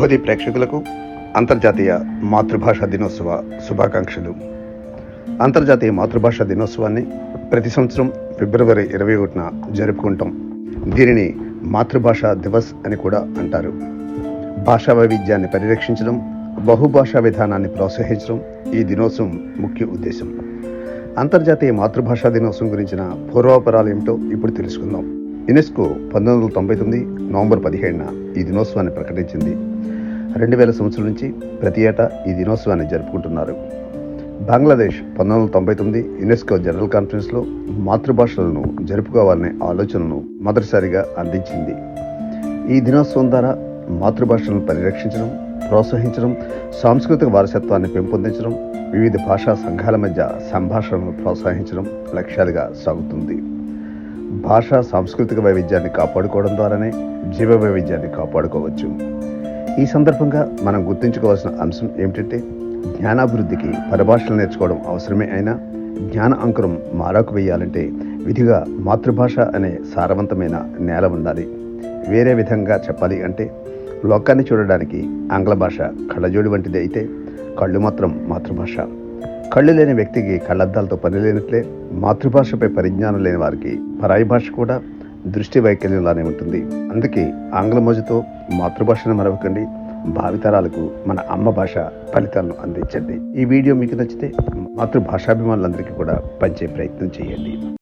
భోది ప్రేక్షకులకు అంతర్జాతీయ మాతృభాషా దినోత్సవ శుభాకాంక్షలు. అంతర్జాతీయ మాతృభాషా దినోత్సవాన్ని ప్రతి సంవత్సరం ఫిబ్రవరి ఇరవై ఒకటిన జరుపుకుంటాం. దీనిని మాతృభాషా దివస్ అని కూడా అంటారు. భాషా వైవిధ్యాన్ని పరిరక్షించడం బహుభాషా విధానాన్ని ప్రోత్సహించడం ఈ దినోత్సవం ముఖ్య ఉద్దేశం. అంతర్జాతీయ మాతృభాషా దినోత్సవం గురించిన పూర్వాపరాలు ఏమిటో ఇప్పుడు తెలుసుకుందాం. యునెస్కో పంతొమ్మిది వందల తొంభై తొమ్మిది నవంబర్ పదిహేడున ఈ దినోత్సవాన్ని ప్రకటించింది. రెండు వేల సంవత్సరం నుంచి ప్రతి ఏటా ఈ దినోత్సవాన్ని జరుపుకుంటున్నారు. బంగ్లాదేశ్ పంతొమ్మిది వందల తొంభై తొమ్మిది యునెస్కో జనరల్ కాన్ఫరెన్స్లో మాతృభాషలను జరుపుకోవాలనే ఆలోచనను మొదటిసారిగా అందించింది. ఈ దినోత్సవం ద్వారా మాతృభాషలను పరిరక్షించడం ప్రోత్సహించడం సాంస్కృతిక వారసత్వాన్ని పెంపొందించడం వివిధ భాషా సంఘాల మధ్య సంభాషణను ప్రోత్సహించడం లక్ష్యాలుగా సాగుతుంది. భాషా సాంస్కృతిక వైవిధ్యాన్ని కాపాడుకోవడం ద్వారానే జీవ వైవిధ్యాన్ని కాపాడుకోవచ్చు. ఈ సందర్భంగా మనం గుర్తుంచుకోవాల్సిన అంశం ఏమిటంటే జ్ఞానాభివృద్ధికి పరభాషలు నేర్చుకోవడం అవసరమే అయినా జ్ఞాన అంకురం మారాకు వేయాలంటే విధిగా మాతృభాష అనే సారవంతమైన నేల ఉండాలి. వేరే విధంగా చెప్పాలి అంటే లోకాన్ని చూడడానికి ఆంగ్ల భాష కళ్ళజోడి వంటిది అయితే కళ్ళు మాత్రం మాతృభాష. కళ్ళు లేని వ్యక్తికి కళ్ళద్దాలతో పని లేనట్లే మాతృభాషపై పరిజ్ఞానం లేని వారికి పరాయి భాష కూడా దృష్టి వైకల్యంలానే ఉంటుంది. అందుకే ఆంగ్ల మోజుతో మాతృభాషను మరవకండి. భావితరాలకు మన అమ్మ భాష ఫలితాలను అందించండి. ఈ వీడియో మీకు నచ్చితే మాతృభాషాభిమానులందరికీ కూడా పంచే ప్రయత్నం చేయండి.